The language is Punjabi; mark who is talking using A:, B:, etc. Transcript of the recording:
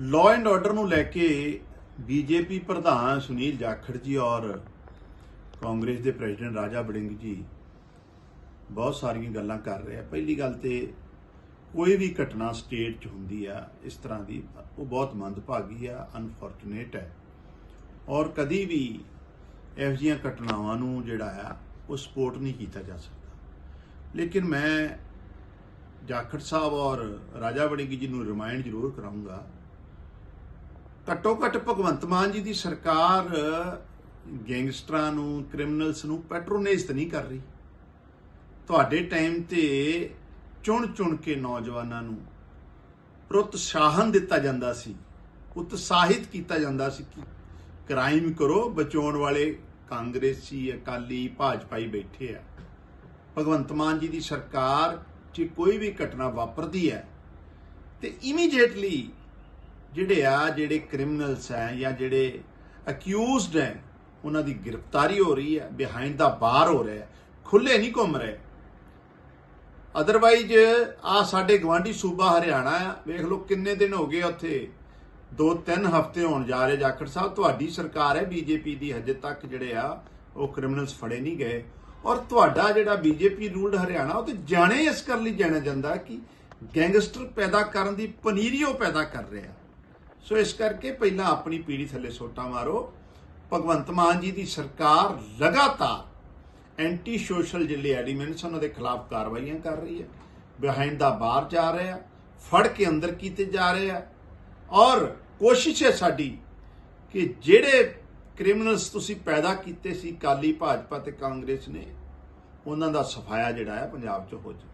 A: ਲਾਅ ਐਂਡ ਆਰਡਰ ਨੂੰ ਲੈ ਕੇ ਬੀਜੇਪੀ ਪ੍ਰਧਾਨ ਸੁਨੀਲ ਜਾਖੜ ਜੀ ਔਰ ਕਾਂਗਰਸ ਦੇ ਪ੍ਰੈਜ਼ੀਡੈਂਟ ਰਾਜਾ ਬੜਿੰਗ ਜੀ ਬਹੁਤ ਸਾਰੀਆਂ ਗੱਲਾਂ ਕਰ ਰਹੇ ਆ। ਪਹਿਲੀ ਗੱਲ ਤੇ ਕੋਈ ਵੀ ਘਟਨਾ ਸਟੇਟ 'ਚ ਹੁੰਦੀ ਆ, ਇਸ ਤਰ੍ਹਾਂ ਦੀ, ਉਹ ਬਹੁਤ ਮੰਦਭਾਗੀ ਆ ਅਨਫੋਰਚੂਨੇਟ ਹੈ। ਔਰ ਕਦੀ ਵੀ ਇਹੋ ਜਿਹੀਆਂ ਘਟਨਾਵਾਂ ਨੂੰ ਜਿਹੜਾ ਆ, ਉਹ ਸਪੋਰਟ ਨਹੀਂ ਕੀਤਾ ਜਾ ਸਕਦਾ। ਲੇਕਿਨ ਮੈਂ ਜਾਖੜ ਸਾਹਿਬ ਔਰ ਰਾਜਾ ਬੜਿੰਗ ਜੀ ਨੂੰ ਰਿਮਾਈਂਡ ਜ਼ਰੂਰ ਕਰਾਉਂਗਾ ਘੱਟੋ ਘੱਟ ਭਗਵੰਤ ਮਾਨ ਜੀ ਦੀ ਸਰਕਾਰ ਗੈਂਗਸਟਰਾਂ ਨੂੰ, ਕ੍ਰਿਮੀਨਲਸ ਨੂੰ ਪੈਟਰੋਨੇਜ ਤਾਂ ਨਹੀਂ ਕਰ ਰਹੀ। ਤੁਹਾਡੇ ਟਾਈਮ ਤੇ ਚੁਣ ਚੁਣ ਕੇ ਨੌਜਵਾਨਾਂ ਨੂੰ ਪ੍ਰੋਤਸਾਹਨ ਦਿੱਤਾ ਜਾਂਦਾ ਸੀ, ਉਤਸ਼ਾਹਿਤ ਕੀਤਾ ਜਾਂਦਾ ਸੀ ਕਿ ਕ੍ਰਾਈਮ ਕਰੋ, ਬਚਾਉਣ ਵਾਲੇ ਕਾਂਗਰਸੀ, ਅਕਾਲੀ, ਭਾਜਪਾਈ ਬੈਠੇ ਆ। ਭਗਵੰਤ ਮਾਨ ਜੀ ਦੀ ਸਰਕਾਰ 'ਚ ਕੋਈ ਵੀ ਘਟਨਾ ਵਾਪਰਦੀ ਹੈ, ਤੇ ਇਮੀਡੀਏਟਲੀ ਜਿਹੜੇ ਆ, ਜਿਹੜੇ ਕ੍ਰਿਮੀਨਲਸ ਹੈ ਜਾਂ ਜਿਹੜੇ ਅਕਿਊਜ਼ਡ ਹੈ ਉਹਨਾਂ ਦੀ ਗ੍ਰਿਫਤਾਰੀ ਹੋ ਰਹੀ ਹੈ ਬਿਹਾਈਂਡ ਦਾ ਬਾਰ ਹੋ ਰਿਹਾ ਹੈ ਖੁੱਲੇ ਨਹੀਂ ਘੁੰਮ ਰਹੇ। ਅਦਰਵਾਈਜ਼ ਆ ਸਾਡੇ ਗਵਾਂਢੀ ਸੂਬਾ ਹਰਿਆਣਾ ਆ, ਵੇਖ ਲਓ ਕਿੰਨੇ ਦਿਨ ਹੋ ਗਏ ਉੱਥੇ, ਦੋ ਤਿੰਨ ਹਫ਼ਤੇ ਹੋਣ ਜਾ ਰਹੇ ਜਾਖੜ ਸਾਹਿਬ, ਤੁਹਾਡੀ ਸਰਕਾਰ ਹੈ ਬੀਜੇਪੀ ਦੀ ਹਜੇ ਤੱਕ ਜਿਹੜੇ ਆ, ਉਹ ਕ੍ਰਿਮੀਨਲਸ ਫੜੇ ਨਹੀਂ ਗਏ। ਔਰ ਤੁਹਾਡਾ ਜਿਹੜਾ ਬੀਜੇਪੀ ਰੂਲਡ ਹਰਿਆਣਾ, ਉਹ ਤੇ ਜਾਣੇ ਇਸ ਕਰ ਲਈ ਜਾਣਿਆ ਜਾਂਦਾ ਕਿ ਗੈਂਗਸਟਰ ਪੈਦਾ ਕਰਨ ਦੀ ਪਨੀਰੀ ਉਹ ਪੈਦਾ ਕਰ ਰਿਹਾ। ਸੋ ਇਸ ਕਰਕੇ ਪਹਿਲਾਂ ਆਪਣੀ ਪੀੜੀ ਥੱਲੇ ਸੋਟਾ ਮਾਰੋ। ਭਗਵੰਤ ਮਾਨ ਜੀ ਦੀ ਸਰਕਾਰ ਲਗਾਤਾਰ ਐਂਟੀ ਸੋਸ਼ਲ ਜਿਹੜੇ ਐਲੀਮੈਂਟਸ ਉਹਨਾਂ ਦੇ ਖਿਲਾਫ ਕਾਰਵਾਈਆਂ ਕਰ ਰਹੀ ਹੈ। ਬਿਹਾਈਂਡ ਦਾ ਬਾਹਰ ਜਾ ਰਹੇ ਆ, ਫੜ ਕੇ ਅੰਦਰ ਕੀਤੇ ਜਾ ਰਹੇ ਆ। ਔਰ ਕੋਸ਼ਿਸ਼ ਹੈ ਸਾਡੀ ਕਿ ਜਿਹੜੇ ਕ੍ਰਿਮੀਨਲਸ ਤੁਸੀਂ ਪੈਦਾ ਕੀਤੇ ਸੀ ਕਾਲੀ ਭਾਜਪਾ ਤੇ ਕਾਂਗਰਸ ਨੇ, ਉਹਨਾਂ ਦਾ ਸਫਾਇਆ ਜਿਹੜਾ ਹੈ ਪੰਜਾਬ 'ਚ ਹੋ ਜਾਵੇ।